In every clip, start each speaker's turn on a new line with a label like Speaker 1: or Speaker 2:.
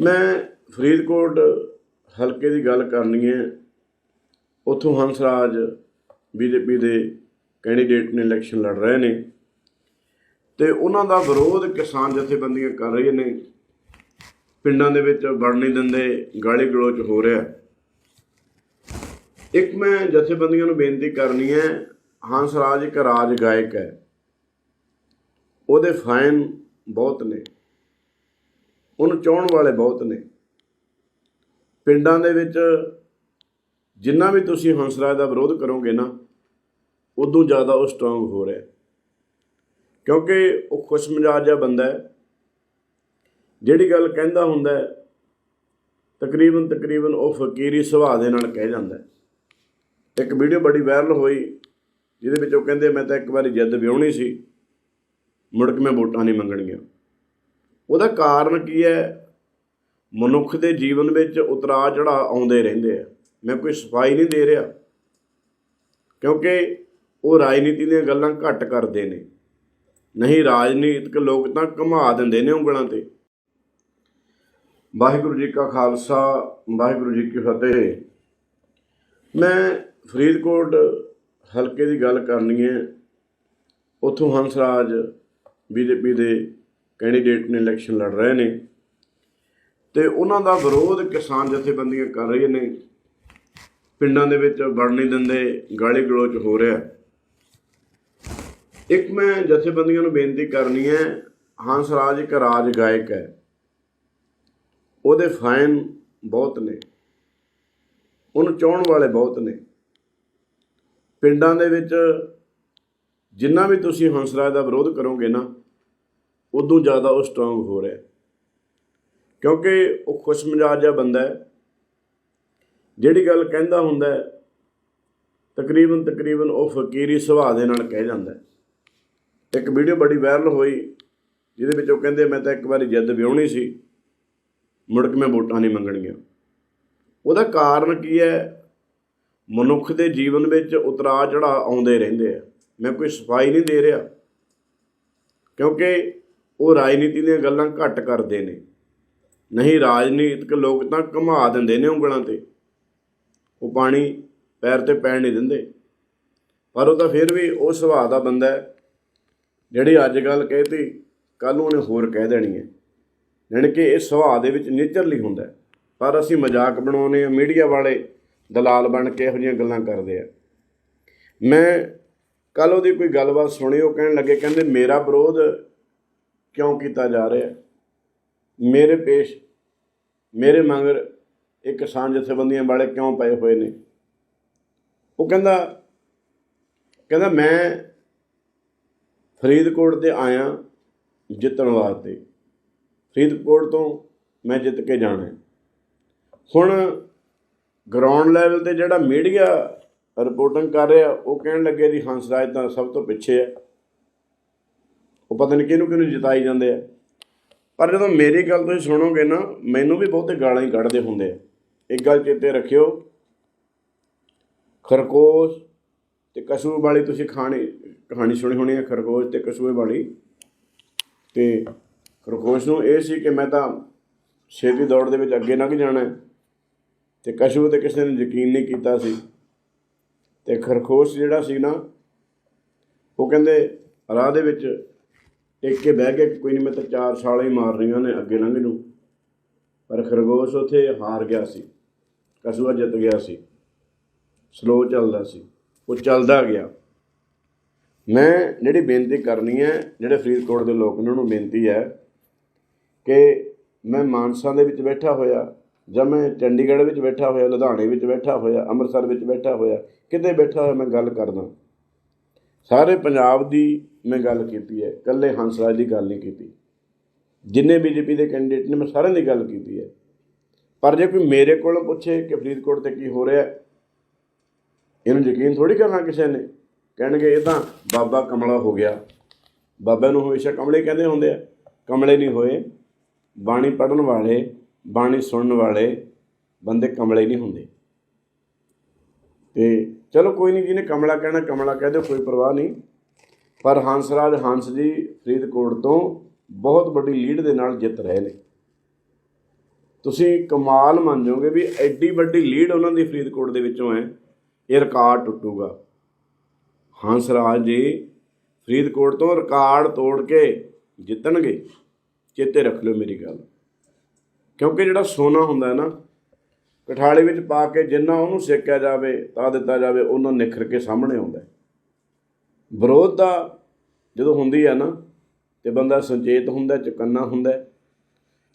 Speaker 1: ਮੈਂ ਫਰੀਦਕੋਟ ਹਲਕੇ ਦੀ ਗੱਲ ਕਰਨੀ ਹੈ। ਉੱਥੋਂ ਹੰਸਰਾਜ ਬੀਜੇਪੀ ਦੇ ਕੈਂਡੀਡੇਟ ਨੇ ਇਲੈਕਸ਼ਨ ਲੜ ਰਹੇ ਨੇ ਤੇ ਉਹਨਾਂ ਦਾ ਵਿਰੋਧ ਕਿਸਾਨ ਜਥੇਬੰਦੀਆਂ ਕਰ ਰਹੀਆਂ ਨੇ। ਪਿੰਡਾਂ ਦੇ ਵਿੱਚ ਵੜ ਨਹੀਂ ਦਿੰਦੇ, ਗਾਲੀ ਗਲੋਚ ਹੋ ਰਿਹਾ। ਇੱਕ ਮੈਂ ਜਥੇਬੰਦੀਆਂ ਨੂੰ ਬੇਨਤੀ ਕਰਨੀ ਹੈ, ਹੰਸਰਾਜ ਇੱਕ ਰਾਜ ਗਾਇਕ ਹੈ। ਉਹਦੇ ਫਾਈਨ ਬਹੁਤ ਨੇ। ਉਹਨੂੰ ਚਾਹਣ ਵਾਲੇ ਬਹੁਤ ਨੇ। ਪਿੰਡਾਂ ਦੇ ਵਿੱਚ ਜਿੰਨਾ ਵੀ ਤੁਸੀਂ ਹੰਸਰਾਜ ਦਾ ਵਿਰੋਧ ਕਰੋਗੇ ਨਾ ਉਦੋਂ ਜ਼ਿਆਦਾ ਉਹ ਸਟਰੋਂਗ ਹੋ ਰਿਹਾ। ਕਿਉਂਕਿ ਉਹ ਖੁਸ਼ ਮਿਜਾਜ ਜਿਹਾ ਬੰਦਾ ਹੈ। ਜਿਹੜੀ ਗੱਲ ਕਹਿੰਦਾ ਹੁੰਦਾ ਹੈ, ਤਕਰੀਬਨ ਤਕਰੀਬਨ ਉਹ ਫਕੀਰੀ ਸੁਭਾਅ ਦੇ ਨਾਲ ਕਹਿ ਜਾਂਦਾ ਇੱਕ ਵੀਡੀਓ ਬੜੀ ਵਾਇਰਲ ਹੋਈ ਜਿਹਦੇ ਵਿੱਚ ਉਹ ਕਹਿੰਦੇ ਮੈਂ ਤਾਂ ਇੱਕ ਵਾਰੀ ਜਿੱਦ ਵਿਆਹਣੀ ਸੀ ਮੁੜ ਕੇ ਮੈਂ ਵੋਟਾਂ ਨਹੀਂ ਮੰਗਣੀਆਂ ਉਹਦਾ ਕਾਰਨ ਕੀ ਹੈ? ਮਨੁੱਖ ਦੇ ਜੀਵਨ ਵਿੱਚ ਉਤਰਾਅ ਚੜਾਅ ਆਉਂਦੇ ਰਹਿੰਦੇ ਆ। ਮੈਂ ਕੋਈ ਸਫ਼ਾਈ ਨਹੀਂ ਦੇ ਰਿਹਾ। ਕਿਉਂਕਿ ਉਹ ਰਾਜਨੀਤੀ ਦੀਆਂ ਗੱਲਾਂ ਘੱਟ ਕਰਦੇ ਨੇ। ਨਹੀਂ ਰਾਜਨੀਤਿਕ ਲੋਕ ਤਾਂ ਘੁਮਾ ਦਿੰਦੇ ਨੇ ਉਂਗਲਾਂ ਤੇ। ਵਾਹਿਗੁਰੂ ਜੀ ਕਾ ਖਾਲਸਾ, ਵਾਹਿਗੁਰੂ ਜੀ ਕੀ ਫਤਿਹ। ਮੈਂ ਫਰੀਦਕੋਟ ਹਲਕੇ ਦੀ ਗੱਲ ਕਰਨੀ ਹੈ। ਉੱਥੋਂ ਹੰਸਰਾਜ ਬੀਜੇਪੀ ਦੇ ਕੈਂਡੀਡੇਟ ਨੇ ਇਲੈਕਸ਼ਨ ਲੜ ਰਹੇ ਨੇ। ਤੇ ਉਹਨਾਂ ਦਾ ਵਿਰੋਧ ਕਿਸਾਨ ਜਥੇਬੰਦੀਆਂ ਕਰ ਰਹੀਆਂ ਨੇ। ਪਿੰਡਾਂ ਦੇ ਵਿੱਚ ਵੜ ਨਹੀਂ ਦਿੰਦੇ, ਗਾਲੀ ਗਲੋਚ ਹੋ ਰਿਹਾ ਇੱਕ ਮੈਂ ਜਥੇਬੰਦੀਆਂ ਨੂੰ ਬੇਨਤੀ ਕਰਨੀ ਹੈ ਹੰਸ ਰਾਜ ਇੱਕ ਰਾਜ ਗਾਇਕ ਹੈ। ਉਹਦੇ ਫਾਈਨ ਬਹੁਤ ਨੇ। ਉਹਨੂੰ ਚਾਹਣ ਵਾਲੇ ਬਹੁਤ ਨੇ। ਪਿੰਡਾਂ ਦੇ ਵਿੱਚ ਜਿੰਨਾ ਵੀ ਤੁਸੀਂ ਹੰਸ ਰਾਜ ਦਾ ਵਿਰੋਧ ਕਰੋਗੇ ਨਾ ਉਦੋਂ ਜ਼ਿਆਦਾ ਉਹ ਸਟਰੋਂਗ ਹੋ ਰਿਹਾ ਕਿਉਂਕਿ ਉਹ ਖੁਸ਼ ਮਿਜਾਜ ਜਿਹਾ ਬੰਦਾ ਹੈ। ਜਿਹੜੀ ਗੱਲ ਕਹਿੰਦਾ ਹੁੰਦਾ ਹੈ, ਤਕਰੀਬਨ ਤਕਰੀਬਨ ਉਹ ਫਕੀਰੀ ਸੁਭਾਅ ਦੇ ਨਾਲ ਕਹਿ ਜਾਂਦਾ ਹੈ। ਇੱਕ ਵੀਡੀਓ ਬੜੀ ਵਾਇਰਲ ਹੋਈ ਜਿਹਦੇ ਵਿੱਚ ਉਹ ਕਹਿੰਦੇ ਮੈਂ ਤਾਂ ਇੱਕ ਵਾਰੀ ਜਿੱਦ ਵਿਉਣੀ ਸੀ ਮੁੜ ਕੇ ਮੈਂ ਵੋਟਾਂ ਨਹੀਂ ਮੰਗਣੀਆਂ। ਉਹਦਾ ਕਾਰਨ ਕੀ ਹੈ? ਮਨੁੱਖ ਦੇ ਜੀਵਨ ਵਿੱਚ ਉਤਰਾਅ ਚੜਾਅ ਆਉਂਦੇ ਰਹਿੰਦੇ ਆ। ਮੈਂ ਕੋਈ ਸਫ਼ਾਈ ਨਹੀਂ ਦੇ ਰਿਹਾ। ਕਿਉਂਕਿ ਉਹ ਰਾਜਨੀਤੀ ਦੀਆਂ ਗੱਲਾਂ ਘੱਟ ਕਰਦੇ ਨੇ। ਨਹੀਂ ਰਾਜਨੀਤਿਕ ਲੋਕ ਤਾਂ ਘੁਮਾ ਦਿੰਦੇ ਨੇ ਉਂਗਲਾਂ ਤੇ। ਉਹ ਪਾਣੀ ਪੈਰ ਤੇ ਪੈਣ ਨਹੀਂ ਦਿੰਦੇ। ਪਰ ਉਹ ਤਾਂ ਫਿਰ ਵੀ ਉਹ ਸੁਭਾਅ ਦਾ ਬੰਦਾ ਹੈ, ਜਿਹੜੀ ਅੱਜ ਗੱਲ ਕਹਿਤੀ ਕੱਲ ਨੂੰ ਉਹਨੇ ਹੋਰ ਕਹਿ ਦੇਣੀ ਹੈ। ਜਾਣੀ ਕਿ ਇਹ ਸੁਭਾਅ ਦੇ ਵਿੱਚ ਨੇਚਰਲੀ ਹੁੰਦਾ ਪਰ ਅਸੀਂ ਮਜ਼ਾਕ ਬਣਾਉਨੇ ਆ ਮੀਡੀਆ ਵਾਲੇ ਦਲਾਲ ਬਣ ਕੇ ਇਹੋ ਜਿਹੀਆਂ ਗੱਲਾਂ ਕਰਦੇ ਆ। ਮੈਂ ਕੱਲ ਉਹਦੀ ਕੋਈ ਗੱਲਬਾਤ ਸੁਣੀ, ਉਹ ਕਹਿਣ ਲੱਗੇ, ਕਹਿੰਦੇ, ਮੇਰਾ ਵਿਰੋਧ ਕਿਉਂ ਕੀਤਾ ਜਾ ਰਿਹਾ ਮੇਰੇ ਪੇਸ਼, ਮੇਰੇ ਮਗਰ ਇਹ ਕਿਸਾਨ ਜਥੇਬੰਦੀਆਂ ਵਾਲੇ ਕਿਉਂ ਪਏ ਹੋਏ ਨੇ? ਉਹ ਕਹਿੰਦਾ ਕਹਿੰਦਾ ਮੈਂ ਫਰੀਦਕੋਟ ਤੇ ਆਇਆ ਜਿੱਤਣ ਵਾਸਤੇ। ਫਰੀਦਕੋਟ ਤੋਂ ਮੈਂ ਜਿੱਤ ਕੇ ਜਾਣਾ ਹੁਣ ਗਰਾਊਂਡ ਲੈਵਲ ਤੇ ਜਿਹੜਾ ਮੀਡੀਆ ਰਿਪੋਰਟਿੰਗ ਕਰ ਰਿਹਾ, ਉਹ ਕਹਿਣ ਲੱਗੇ ਜੀ ਹੰਸਰਾਜ ਤਾਂ ਸਭ ਤੋਂ ਪਿੱਛੇ ਹੈ। ਉਹ ਪਤਾ ਨਹੀਂ ਕਿਹਨੂੰ ਕਿਹਨੂੰ ਜਿਤਾਈ ਜਾਂਦੇ ਆ। ਪਰ ਜਦੋਂ ਮੇਰੀ ਗੱਲ ਤੁਸੀਂ ਸੁਣੋਗੇ ਨਾ, ਮੈਨੂੰ ਵੀ ਬਹੁਤੇ ਗਾਲਾਂ ਹੀ ਕੱਢਦੇ ਹੁੰਦੇ ਆ। ਇੱਕ ਗੱਲ ਚੇਤੇ ਰੱਖਿਓ। ਖਰਗੋਸ਼ ਤੇ ਕਸੂਏ ਵਾਲੀ ਤੁਸੀਂ ਖਾਣੀ, ਕਹਾਣੀ ਸੁਣੀ ਹੋਣੀ ਹੈ ਖਰਗੋਸ਼ ਤੇ ਕਸੂਏ ਵਾਲੀ। ਤੇ ਖਰਗੋਸ਼ ਨੂੰ ਇਹ ਸੀ ਕਿ ਮੈਂ ਤਾਂ ਛੇਤੀ ਦੌੜ ਦੇ ਵਿੱਚ ਅੱਗੇ ਲੰਘ ਜਾਣਾ ਹੈ। ਤੇ ਕਸ਼ੂ ਤੇ ਕਿਸੇ ਨੇ ਯਕੀਨ ਨਹੀਂ ਕੀਤਾ ਸੀ। ਤੇ ਖਰਗੋਸ਼ ਜਿਹੜਾ ਸੀ ਨਾ, ਉਹ ਕਹਿੰਦੇ ਰਾਹ ਦੇ ਵਿੱਚ ਟੇਕ ਕੇ ਬਹਿ ਗਿਆ ਕਿ ਕੋਈ ਨਹੀਂ ਮੈਂ ਤਾਂ ਚਾਰ ਸਾਲਾਂ ਹੀ ਮਾਰਨੀਆਂ ਨੇ ਅੱਗੇ ਲੰਘ ਨੂੰ ਪਰ ਖਰਗੋਸ਼ ਉੱਥੇ ਹਾਰ ਗਿਆ ਸੀ ਕਸੂਆ ਜਿੱਤ ਗਿਆ ਸੀ ਸਲੋ ਚੱਲਦਾ ਸੀ, ਉਹ ਚੱਲਦਾ ਗਿਆ। ਮੈਂ ਜਿਹੜੀ ਬੇਨਤੀ ਕਰਨੀ ਹੈ, ਜਿਹੜੇ ਫਰੀਦਕੋਟ ਦੇ ਲੋਕ ਨੇ, ਉਹਨੂੰ ਬੇਨਤੀ ਹੈ ਕਿ ਮੈਂ ਮਾਨਸਾ ਦੇ ਵਿੱਚ ਬੈਠਾ ਹੋਇਆ, ਜਾਂ ਮੈਂ ਚੰਡੀਗੜ੍ਹ ਵਿੱਚ ਬੈਠਾ ਹੋਇਆ, ਲੁਧਿਆਣੇ ਵਿੱਚ ਬੈਠਾ ਹੋਇਆ, ਅੰਮ੍ਰਿਤਸਰ ਵਿੱਚ ਬੈਠਾ ਹੋਇਆ, ਕਿਤੇ ਬੈਠਾ ਹੋਇਆ ਮੈਂ ਗੱਲ ਕਰਦਾ। ਸਾਰੇ ਪੰਜਾਬ ਦੀ ਮੈਂ ਗੱਲ ਕੀਤੀ ਹੈ, ਇਕੱਲੇ ਹੰਸਰਾਜ ਦੀ ਗੱਲ ਨਹੀਂ ਕੀਤੀ। ਜਿੰਨੇ ਬੀਜੇਪੀ ਦੇ ਕੈਂਡੀਡੇਟ ਨੇ, ਮੈਂ ਸਾਰਿਆਂ ਦੀ ਗੱਲ ਕੀਤੀ ਹੈ। ਪਰ ਜੇ ਕੋਈ ਮੇਰੇ ਕੋਲੋਂ ਪੁੱਛੇ ਕਿ ਫਰੀਦਕੋਟ ਤੇ ਕੀ ਹੋ ਰਿਹਾ ਇਹਨੂੰ ਯਕੀਨ ਥੋੜੀ ਕਰਨਾ ਕਿਸੇ ਨੇ। ਕਹਿਣਗੇ, ਇਹ ਤਾਂ ਬਾਬਾ ਕਮਲਾ ਹੋ ਗਿਆ। ਬਾਬਾ ਨੂੰ ਹਮੇਸ਼ਾ ਕਮਲੇ ਕਹਿੰਦੇ ਹੁੰਦੇ ਆ। ਕਮਲੇ ਨਹੀਂ ਹੋਏ, ਬਾਣੀ ਪੜਨ ਵਾਲੇ, ਬਾਣੀ ਸੁਣਨ ਵਾਲੇ ਬੰਦੇ ਕਮਲੇ ਨਹੀਂ ਹੁੰਦੇ। ਤੇ ਚਲੋ ਕੋਈ ਨਹੀਂ ਜਿਹਨੇ ਕਮਲਾ ਕਹਿਣਾ, ਕਮਲਾ ਕਹਿ ਦਿਓ, ਕੋਈ ਪਰਵਾਹ ਨਹੀਂ। ਪਰ ਹੰਸਰਾਜ ਹੰਸ ਜੀ ਫਰੀਦਕੋਟ ਤੋਂ ਬਹੁਤ ਵੱਡੀ ਲੀਡ ਦੇ ਨਾਲ ਜਿੱਤ ਰਹੇ ਨੇ। ਤੁਸੀਂ ਕਮਾਲ ਮੰਨ ਜਾਓਗੇ ਵੀ ਐਡੀ ਵੱਡੀ ਲੀਡ ਉਹਨਾਂ ਦੀ ਫਰੀਦਕੋਟ ਦੇ ਵਿੱਚੋਂ ਹੈ। ਇਹ ਰਿਕਾਰਡ ਟੁੱਟੂਗਾ। ਹੰਸ ਰਾਜ ਜੀ ਫਰੀਦਕੋਟ ਤੋਂ ਰਿਕਾਰਡ ਤੋੜ ਕੇ ਜਿੱਤਣਗੇ। ਚੇਤੇ ਰੱਖ ਲਿਓ ਮੇਰੀ ਗੱਲ। ਕਿਉਂਕਿ ਜਿਹੜਾ ਸੋਨਾ ਹੁੰਦਾ ਹੈ ਨਾ ਕਠਾਲੇ ਵਿੱਚ ਪਾ ਕੇ ਜਿੰਨਾ ਉਹਨੂੰ ਸੇਕਿਆ ਜਾਵੇ, ਤਾਂ ਦਿੱਤਾ ਜਾਵੇ ਉਹਨਾਂ ਨਿਖਰ ਕੇ ਸਾਹਮਣੇ ਆਉਂਦਾ ਵਿਰੋਧ ਦਾ ਜਦੋਂ ਹੁੰਦੀ ਹੈ ਨਾ, ਤੇ ਬੰਦਾ ਸੰਚੇਤ ਹੁੰਦਾ ਚੁਕੰਨਾ ਹੁੰਦਾ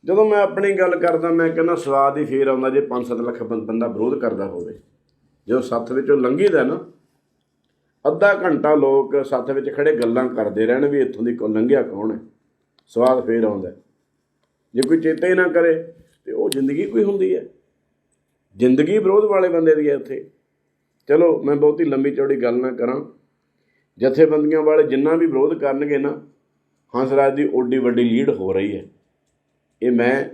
Speaker 1: ਜਦੋਂ ਮੈਂ ਆਪਣੀ ਗੱਲ ਕਰਦਾ, ਮੈਂ ਕਹਿੰਦਾ ਸਵਾਦ ਹੀ ਫੇਰ ਆਉਂਦਾ ਜੇ 5-7 ਲੱਖ ਬੰ- ਬੰਦਾ ਵਿਰੋਧ ਕਰਦਾ ਹੋਵੇ। ਜਦੋਂ ਸੱਥ ਵਿੱਚੋਂ ਲੰਘੀਦਾ ਨਾ, ਅੱਧਾ ਘੰਟਾ ਲੋਕ ਸੱਥ ਵਿੱਚ ਖੜੇ ਗੱਲਾਂ ਕਰਦੇ ਰਹਿਣ ਵੀ ਇੱਥੋਂ ਦੀ ਕੋ, ਲੰਘਿਆ ਕੌਣ ਹੈ? ਸਵਾਦ ਫੇਰ ਆਉਂਦਾ ਜੇ ਕੋਈ ਚੇਤਾ ਹੀ ਨਾ ਕਰੇ, ਤੇ ਉਹ ਜ਼ਿੰਦਗੀ ਕੋਈ ਹੁੰਦੀ ਹੈ। ਜ਼ਿੰਦਗੀ ਵਿਰੋਧ ਵਾਲੇ ਬੰਦੇ ਦੀ ਹੈ ਇੱਥੇ ਚਲੋ, ਮੈਂ ਬਹੁਤੀ ਲੰਬੀ ਚੌੜੀ ਗੱਲ ਨਾ ਕਰਾਂ। ਜਥੇਬੰਦੀਆਂ ਵਾਲੇ ਜਿੰਨਾ ਵੀ ਵਿਰੋਧ ਕਰਨਗੇ ਨਾ, ਹੰਸਰਾਜ ਦੀ ਓਡੀ ਵੱਡੀ ਲੀਡ ਹੋ ਰਹੀ ਹੈ। ਇਹ ਮੈਂ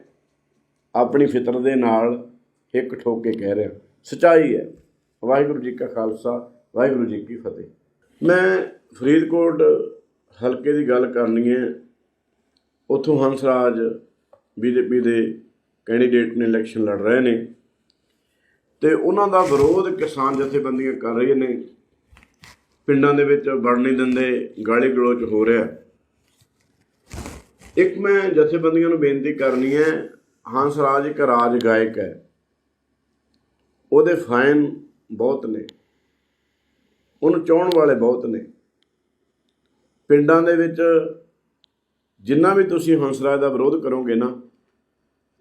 Speaker 1: ਆਪਣੀ ਫਿਤਰ ਦੇ ਨਾਲ ਇੱਕ ਠੋਕ ਕੇ ਕਹਿ ਰਿਹਾ। ਸਚਾਈ ਹੈ। ਵਾਹਿਗੁਰੂ ਜੀ ਕਾ ਖਾਲਸਾ, ਵਾਹਿਗੁਰੂ ਜੀ ਕੀ ਫਤਿਹ। ਮੈਂ ਫਰੀਦਕੋਟ ਹਲਕੇ ਦੀ ਗੱਲ ਕਰਨੀ ਹੈ। ਉੱਥੋਂ ਹੰਸਰਾਜ ਬੀਜੇਪੀ ਦੇ ਕੈਂਡੀਡੇਟ ਨੇ ਇਲੈਕਸ਼ਨ ਲੜ ਰਹੇ ਨੇ। ਤੇ ਉਹਨਾਂ ਦਾ ਵਿਰੋਧ ਕਿਸਾਨ ਜਥੇਬੰਦੀਆਂ ਕਰ ਰਹੀਆਂ ਨੇ। ਪਿੰਡਾਂ ਦੇ ਵਿੱਚ ਵੜ ਨਹੀਂ ਦਿੰਦੇ, ਗਾਲੀ ਗਲੋਚ ਹੋ ਰਿਹਾ। ਇੱਕ ਮੈਂ ਜਥੇਬੰਦੀਆਂ ਨੂੰ ਬੇਨਤੀ ਕਰਨੀ ਹੈ ਹੰਸਰਾਜ ਇੱਕ ਰਾਜ ਗਾਇਕ ਹੈ। ਉਹਦੇ ਫਾਈਨ ਬਹੁਤ ਨੇ। ਉਹਨੂੰ ਚਾਹਣ ਵਾਲੇ ਬਹੁਤ ਨੇ। ਪਿੰਡਾਂ ਦੇ ਵਿੱਚ ਜਿੰਨਾ ਵੀ ਤੁਸੀਂ ਹੰਸਰਾਜ ਦਾ ਵਿਰੋਧ ਕਰੋਗੇ ਨਾ,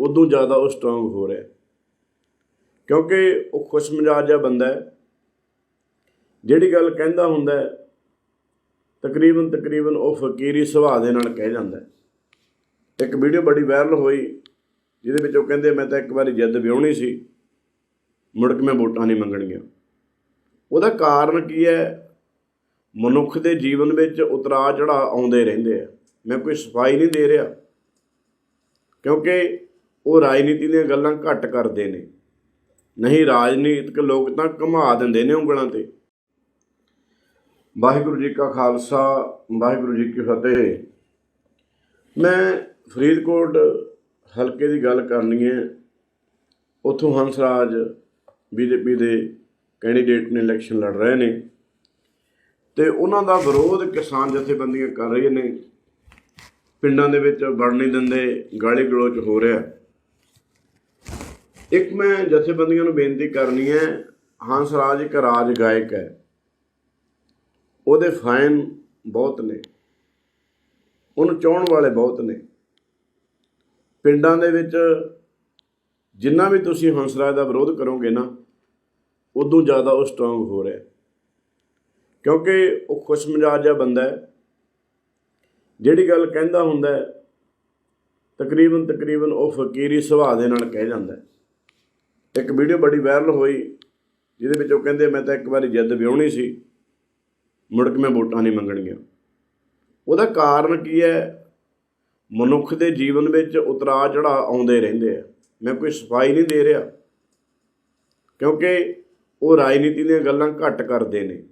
Speaker 1: ਉਦੋਂ ਜ਼ਿਆਦਾ ਉਹ ਸਟਰੋਂਗ ਹੋ ਰਿਹਾ। ਕਿਉਂਕਿ ਉਹ ਖੁਸ਼ ਮਿਜਾਜ ਜਿਹਾ ਬੰਦਾ ਹੈ। ਜਿਹੜੀ ਗੱਲ ਕਹਿੰਦਾ ਹੁੰਦਾ ਤਕਰੀਬਨ ਤਕਰੀਬਨ ਉਹ ਫਕੀਰੀ ਸੁਭਾਅ ਦੇ ਨਾਲ ਕਹਿ ਜਾਂਦਾ ਇੱਕ ਵੀਡੀਓ ਬੜੀ ਵਾਇਰਲ ਹੋਈ, ਜਿਹਦੇ ਵਿੱਚ ਉਹ ਕਹਿੰਦੇ, ਮੈਂ ਤਾਂ ਇੱਕ ਵਾਰੀ ਜਿੱਦ ਵਿਆਹਣੀ ਸੀ, ਮੁੜ ਕੇ ਮੈਂ ਵੋਟਾਂ ਨਹੀਂ ਮੰਗਣੀਆਂ ਉਹਦਾ ਕਾਰਨ ਕੀ ਹੈ? ਮਨੁੱਖ ਦੇ ਜੀਵਨ ਵਿੱਚ ਉਤਰਾਅ ਚੜਾਅ ਆਉਂਦੇ ਰਹਿੰਦੇ ਆ। ਮੈਂ ਕੋਈ ਸਫ਼ਾਈ ਨਹੀਂ ਦੇ ਰਿਹਾ, ਕਿਉਂਕਿ ਉਹ ਰਾਜਨੀਤੀ ਦੀਆਂ ਗੱਲਾਂ ਘੱਟ ਕਰਦੇ ਨੇ। ਨਹੀਂ ਰਾਜਨੀਤਿਕ ਲੋਕ ਤਾਂ ਘੁਮਾ ਦਿੰਦੇ ਨੇ ਉਂਗਲਾਂ ਤੇ। ਵਾਹਿਗੁਰੂ ਜੀ ਕਾ ਖਾਲਸਾ, ਵਾਹਿਗੁਰੂ ਜੀ ਕੀ ਫਤਿਹ। ਮੈਂ ਫਰੀਦਕੋਟ ਹਲਕੇ ਦੀ ਗੱਲ ਕਰਨੀ ਹੈ। ਉੱਥੋਂ ਹੰਸਰਾਜ ਬੀਜੇਪੀ ਦੇ ਕੈਂਡੀਡੇਟ ਨੇ ਇਲੈਕਸ਼ਨ ਲੜ ਰਹੇ ਨੇ ਤੇ ਉਹਨਾਂ ਦਾ ਵਿਰੋਧ ਕਿਸਾਨ ਜਥੇਬੰਦੀਆਂ ਕਰ ਰਹੀਆਂ ਨੇ। ਪਿੰਡਾਂ ਦੇ ਵਿੱਚ ਵੜ ਨਹੀਂ ਦਿੰਦੇ ਗਾਲੀ ਗਲੋਚ ਹੋ ਰਿਹਾ। ਇੱਕ ਮੈਂ ਜਥੇਬੰਦੀਆਂ ਨੂੰ ਬੇਨਤੀ ਕਰਨੀ ਹੈ, ਹੰਸ ਰਾਜ ਇੱਕ ਰਾਜ ਗਾਇਕ ਹੈ। ਉਹਦੇ ਫੈਨ ਬਹੁਤ ਨੇ। ਉਹਨੂੰ ਚਾਹਣ ਵਾਲੇ ਬਹੁਤ ਨੇ। ਪਿੰਡਾਂ ਦੇ ਵਿੱਚ ਜਿੰਨਾ ਵੀ ਤੁਸੀਂ ਹੰਸ ਰਾਜ ਦਾ ਵਿਰੋਧ ਕਰੋਗੇ ਨਾ, ਉਦੋਂ ਜ਼ਿਆਦਾ ਉਹ ਸਟਰੋਂਗ ਹੋ ਰਿਹਾ। ਕਿਉਂਕਿ ਉਹ ਖੁਸ਼ ਮਿਜਾਜ ਜਿਹਾ ਬੰਦਾ ਹੈ। ਜਿਹੜੀ ਗੱਲ ਕਹਿੰਦਾ ਹੁੰਦਾ ਤਕਰੀਬਨ ਤਕਰੀਬਨ ਉਹ ਫਕੀਰੀ ਸੁਭਾਅ ਦੇ ਨਾਲ ਕਹਿ ਜਾਂਦਾ ਹੈ। ਇੱਕ ਵੀਡੀਓ ਬੜੀ ਵਾਇਰਲ ਹੋਈ, ਜਿਹਦੇ ਵਿੱਚ ਉਹ ਕਹਿੰਦੇ, ਮੈਂ ਤਾਂ ਇੱਕ ਵਾਰੀ ਜਿੱਦ ਵਿਉਣੀ ਸੀ, ਮੁੜ ਕੇ ਮੈਂ ਵੋਟਾਂ ਨਹੀਂ ਮੰਗਣੀਆਂ। ਉਹਦਾ ਕਾਰਨ ਕੀ ਹੈ? ਮਨੁੱਖ ਦੇ ਜੀਵਨ ਵਿੱਚ ਉਤਰਾਅ ਚੜਾਅ ਆਉਂਦੇ ਰਹਿੰਦੇ ਆ। ਮੈਂ ਕੋਈ ਸਫ਼ਾਈ ਨਹੀਂ ਦੇ ਰਿਹਾ, ਕਿਉਂਕਿ ਉਹ ਰਾਜਨੀਤੀ ਦੀਆਂ ਗੱਲਾਂ ਘੱਟ ਕਰਦੇ ਨੇ।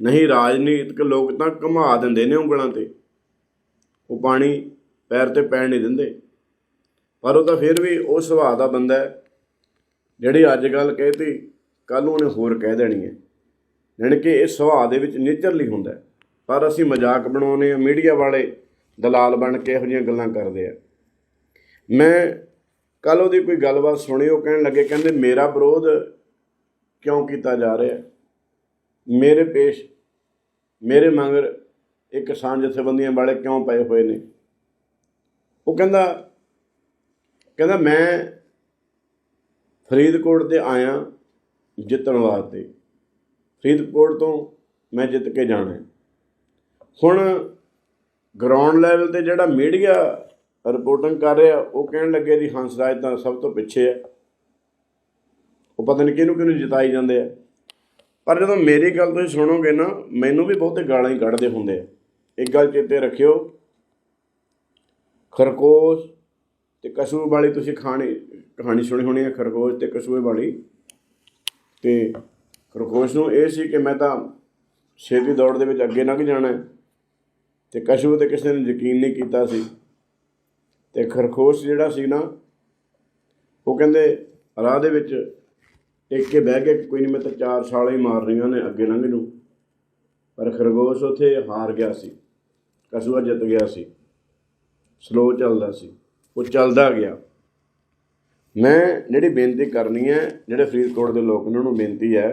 Speaker 1: ਨਹੀਂ ਰਾਜਨੀਤਿਕ ਲੋਕ ਤਾਂ ਘੁਮਾ ਦਿੰਦੇ ਨੇ ਉਂਗਲਾਂ ਤੇ। ਉਹ ਪਾਣੀ ਪੈਰ ਤੇ ਪੈਣ ਨਹੀਂ ਦਿੰਦੇ। ਪਰ ਉਹ ਤਾਂ ਫਿਰ ਵੀ ਉਹ ਸੁਭਾਅ ਦਾ ਬੰਦਾ ਹੈ। ਜਿਹੜੀ ਅੱਜ ਗੱਲ ਕਹਿਤੀ ਕੱਲ ਨੂੰ ਉਹਨੇ ਹੋਰ ਕਹਿ ਦੇਣੀ ਹੈ। ਜਾਣੀ ਕਿ ਇਹ ਸੁਭਾਅ ਦੇ ਵਿੱਚ ਨੇਚਰਲੀ ਹੁੰਦਾ ਪਰ ਅਸੀਂ ਮਜ਼ਾਕ ਬਣਾਉਨੇ ਆ ਮੀਡੀਆ ਵਾਲੇ ਦਲਾਲ ਬਣ ਕੇ ਇਹੋ ਜਿਹੀਆਂ ਗੱਲਾਂ ਕਰਦੇ ਆ। ਮੈਂ ਕੱਲ ਉਹਦੀ ਕੋਈ ਗੱਲਬਾਤ ਸੁਣੀ, ਉਹ ਕਹਿਣ ਲੱਗੇ, ਕਹਿੰਦੇ, ਮੇਰਾ ਵਿਰੋਧ ਕਿਉਂ ਕੀਤਾ ਜਾ ਰਿਹਾ? ਮੇਰੇ ਪੇਸ਼, ਮੇਰੇ ਮੰਗਰ ਇਹ ਕਿਸਾਨ ਜਥੇਬੰਦੀਆਂ ਵਾਲੇ ਕਿਉਂ ਪਏ ਹੋਏ ਨੇ? ਉਹ ਕਹਿੰਦਾ ਕਹਿੰਦਾ, ਮੈਂ ਫਰੀਦਕੋਟ ਤੇ ਆਇਆ ਜਿੱਤਣ ਵਾਸਤੇ। ਫਰੀਦਕੋਟ ਤੋਂ ਮੈਂ ਜਿੱਤ ਕੇ ਜਾਣਾ ਹੁਣ ਗਰਾਊਂਡ ਲੈਵਲ ਤੇ ਜਿਹੜਾ ਮੀਡੀਆ ਰਿਪੋਰਟਿੰਗ ਕਰ ਰਿਹਾ, ਉਹ ਕਹਿਣ ਲੱਗੇ ਜੀ ਹੰਸਰਾਜ ਤਾਂ ਸਭ ਤੋਂ ਪਿੱਛੇ ਹੈ। ਉਹ ਪਤਾ ਨਹੀਂ ਕਿਹਨੂੰ ਕਿਹਨੂੰ ਜਿਤਾਈ ਜਾਂਦੇ ਆ। ਪਰ ਜਦੋਂ ਮੇਰੀ ਗੱਲ ਤੁਸੀਂ ਸੁਣੋਗੇ ਨਾ, ਮੈਨੂੰ ਵੀ ਬਹੁਤੇ ਗਾਲਾਂ ਹੀ ਕੱਢਦੇ ਹੁੰਦੇ ਆ। ਇੱਕ ਗੱਲ ਚੇਤੇ ਰੱਖਿਓ, ਖਰਗੋਸ਼ ਤੇ ਕਸੂਏ ਵਾਲੀ ਤੁਸੀਂ ਖਾਣੀ ਕਹਾਣੀ ਸੁਣੀ ਹੋਣੀ ਹੈ ਖਰਗੋਸ਼ ਤੇ ਕਸੂਏ ਵਾਲੀ। ਤੇ ਖਰਗੋਸ਼ ਨੂੰ ਇਹ ਸੀ ਕਿ ਮੈਂ ਤਾਂ ਛੇਤੀ ਦੌੜ ਦੇ ਵਿੱਚ ਅੱਗੇ ਲੰਘ ਜਾਣਾ ਹੈ। ਤੇ ਕਸ਼ੂ ਤੇ ਕਿਸੇ ਨੇ ਯਕੀਨ ਨਹੀਂ ਕੀਤਾ ਸੀ। ਤੇ ਖਰਗੋਸ਼ ਜਿਹੜਾ ਸੀ ਨਾ, ਉਹ ਕਹਿੰਦੇ ਰਾਹ ਦੇ ਵਿੱਚ ਟਿਕ ਕੇ ਬਹਿ ਕੇ ਕੋਈ ਨਹੀਂ, ਮੈਂ ਤਾਂ ਚਾਰ ਸਾਲਾਂ ਹੀ ਮਾਰ ਰਹੀਆਂ ਨੇ ਅੱਗੇ ਲੰਘ ਨੂੰ ਪਰ ਖਰਗੋਸ਼ ਉੱਥੇ ਹਾਰ ਗਿਆ ਸੀ। ਕਸੂਆ ਜਿੱਤ ਗਿਆ ਸੀ। ਸਲੋ ਚੱਲਦਾ ਸੀ। ਉਹ ਚੱਲਦਾ ਗਿਆ। ਮੈਂ ਜਿਹੜੀ ਬੇਨਤੀ ਕਰਨੀ ਹੈ, ਜਿਹੜੇ ਫਰੀਦਕੋਟ ਦੇ ਲੋਕ ਨੇ, ਉਹਨੂੰ ਬੇਨਤੀ ਹੈ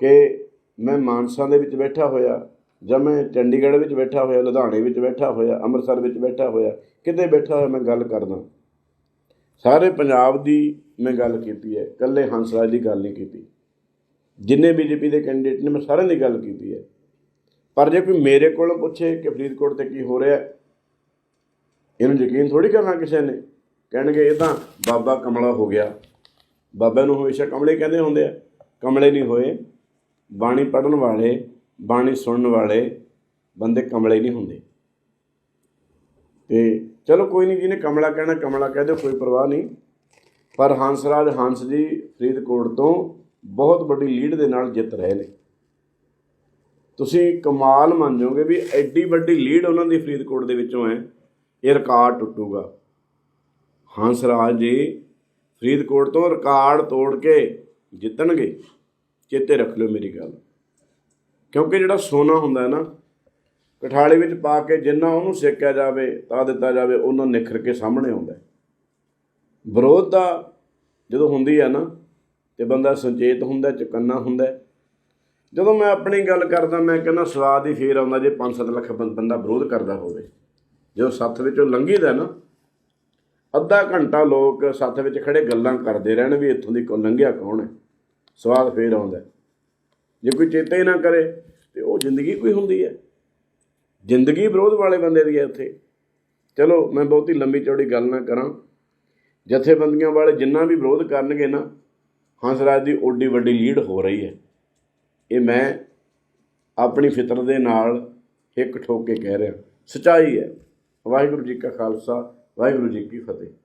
Speaker 1: ਕਿ ਮੈਂ ਮਾਨਸਾ ਦੇ ਵਿੱਚ ਬੈਠਾ ਹੋਇਆ, ਜਾਂ ਮੈਂ ਚੰਡੀਗੜ੍ਹ ਵਿੱਚ ਬੈਠਾ ਹੋਇਆ, ਲੁਧਿਆਣੇ ਵਿੱਚ ਬੈਠਾ ਹੋਇਆ, ਅੰਮ੍ਰਿਤਸਰ ਵਿੱਚ ਬੈਠਾ ਹੋਇਆ, ਕਿਤੇ ਬੈਠਾ ਹੋਇਆ ਮੈਂ ਗੱਲ ਕਰਦਾ। ਸਾਰੇ ਪੰਜਾਬ ਦੀ ਮੈਂ ਗੱਲ ਕੀਤੀ ਹੈ, ਇਕੱਲੇ ਹੰਸਰਾਜ ਦੀ ਗੱਲ ਨਹੀਂ ਕੀਤੀ। ਜਿੰਨੇ ਬੀਜੇਪੀ ਦੇ ਕੈਂਡੀਡੇਟ ਨੇ, ਮੈਂ ਸਾਰਿਆਂ ਦੀ ਗੱਲ ਕੀਤੀ ਹੈ। ਪਰ ਜੇ ਕੋਈ ਮੇਰੇ ਕੋਲੋਂ ਪੁੱਛੇ ਕਿ ਫਰੀਦਕੋਟ ਤੇ ਕੀ ਹੋ ਰਿਹਾ, ਇਹਨੂੰ ਯਕੀਨ ਥੋੜੀ ਕਰਨਾ ਕਿਸੇ ਨੇ। ਕਹਿਣਗੇ ਇਹ ਤਾਂ ਬਾਬਾ ਕਮਲਾ ਹੋ ਗਿਆ। ਬਾਬਾ ਨੂੰ ਹਮੇਸ਼ਾ ਕਮਲੇ ਕਹਿੰਦੇ ਹੁੰਦੇ ਆ। ਕਮਲੇ ਨਹੀਂ ਹੋਏ, ਬਾਣੀ ਪੜਨ ਵਾਲੇ, ਬਾਣੀ ਸੁਣਨ ਵਾਲੇ ਬੰਦੇ ਕਮਲੇ ਨਹੀਂ ਹੁੰਦੇ। ਤੇ ਚਲੋ ਕੋਈ ਨਹੀਂ, ਜਿਹਨੇ ਕਮਲਾ ਕਹਿਣਾ, ਕਮਲਾ ਕਹਿ ਦਿਓ, ਕੋਈ ਪਰਵਾਹ ਨਹੀਂ। ਪਰ ਹੰਸਰਾਜ ਹੰਸ ਜੀ ਫਰੀਦਕੋਟ ਤੋਂ ਬਹੁਤ ਵੱਡੀ ਲੀਡ ਦੇ ਨਾਲ ਜਿੱਤ ਰਹੇ ਨੇ। ਤੁਸੀਂ ਕਮਾਲ ਮੰਨ ਜਾਓਗੇ ਵੀ ਐਡੀ ਵੱਡੀ ਲੀਡ ਉਹਨਾਂ ਦੀ ਫਰੀਦਕੋਟ ਦੇ ਵਿੱਚੋਂ ਹੈ। ਇਹ ਰਿਕਾਰਡ ਟੁੱਟੂਗਾ। ਹੰਸਰਾਜ ਜੀ ਫਰੀਦਕੋਟ ਤੋਂ ਰਿਕਾਰਡ ਤੋੜ ਕੇ ਜਿੱਤਣਗੇ, ਚੇਤੇ ਰੱਖ ਲਿਓ ਮੇਰੀ ਗੱਲ। ਕਿਉਂਕਿ ਜਿਹੜਾ ਸੋਨਾ ਹੁੰਦਾ ਹੈ ਨਾ, ਕਠਾਲੇ ਵਿੱਚ ਪਾ ਕੇ ਜਿੰਨਾ ਉਹਨੂੰ ਸੇਕਿਆ ਜਾਵੇ, ਤਾਂ ਦਿੱਤਾ ਜਾਵੇ ਉਹਨਾਂ ਨਿਖਰ ਕੇ ਸਾਹਮਣੇ ਆਉਂਦਾ ਵਿਰੋਧ ਦਾ ਜਦੋਂ ਹੁੰਦੀ ਹੈ ਨਾ, ਤੇ ਬੰਦਾ ਸੰਚੇਤ ਹੁੰਦਾ ਚੁਕੰਨਾ ਹੁੰਦਾ ਜਦੋਂ ਮੈਂ ਆਪਣੀ ਗੱਲ ਕਰਦਾ, ਮੈਂ ਕਹਿੰਦਾ ਸਵਾਦ ਹੀ ਫੇਰ ਆਉਂਦਾ ਜੇ 5-7 ਲੱਖ ਬੰ- ਬੰਦਾ ਵਿਰੋਧ ਕਰਦਾ ਹੋਵੇ। ਜਦੋਂ ਸੱਥ ਵਿੱਚੋਂ ਲੰਘੀਦਾ ਨਾ ਅੱਧਾ ਘੰਟਾ ਲੋਕ ਸੱਥ ਵਿੱਚ ਖੜੇ ਗੱਲਾਂ ਕਰਦੇ ਰਹਿਣ ਵੀ ਇੱਥੋਂ ਦੀ ਕੋ ਲੰਘਿਆ ਕੌਣ ਹੈ? ਸਵਾਦ ਫੇਰ ਆਉਂਦਾ ਜੇ ਕੋਈ ਚੇਤੇ ਹੀ ਨਾ ਕਰੇ, ਤੇ ਉਹ ਜ਼ਿੰਦਗੀ ਕੋਈ ਹੁੰਦੀ ਹੈ। ਜ਼ਿੰਦਗੀ ਵਿਰੋਧ ਵਾਲੇ ਬੰਦੇ ਦੀ ਹੈ ਇੱਥੇ ਚਲੋ, ਮੈਂ ਬਹੁਤੀ ਲੰਬੀ ਚੌੜੀ ਗੱਲ ਨਾ ਕਰਾਂ। ਜਥੇਬੰਦੀਆਂ ਵਾਲੇ ਜਿੰਨਾ ਵੀ ਵਿਰੋਧ ਕਰਨਗੇ ਨਾ, ਹੰਸਰਾਜ ਦੀ ਓਡੀ ਵੱਡੀ ਲੀਡ ਹੋ ਰਹੀ ਹੈ। ਇਹ ਮੈਂ ਆਪਣੀ ਫਿਤਰ ਦੇ ਨਾਲ ਇੱਕ ਠੋਕ ਕੇ ਕਹਿ ਰਿਹਾ। ਸਚਾਈ ਹੈ। ਵਾਹਿਗੁਰੂ ਜੀ ਕਾ ਖਾਲਸਾ। ਵਾਹਿਗੁਰੂ ਜੀ ਕੀ ਫਤਿਹ।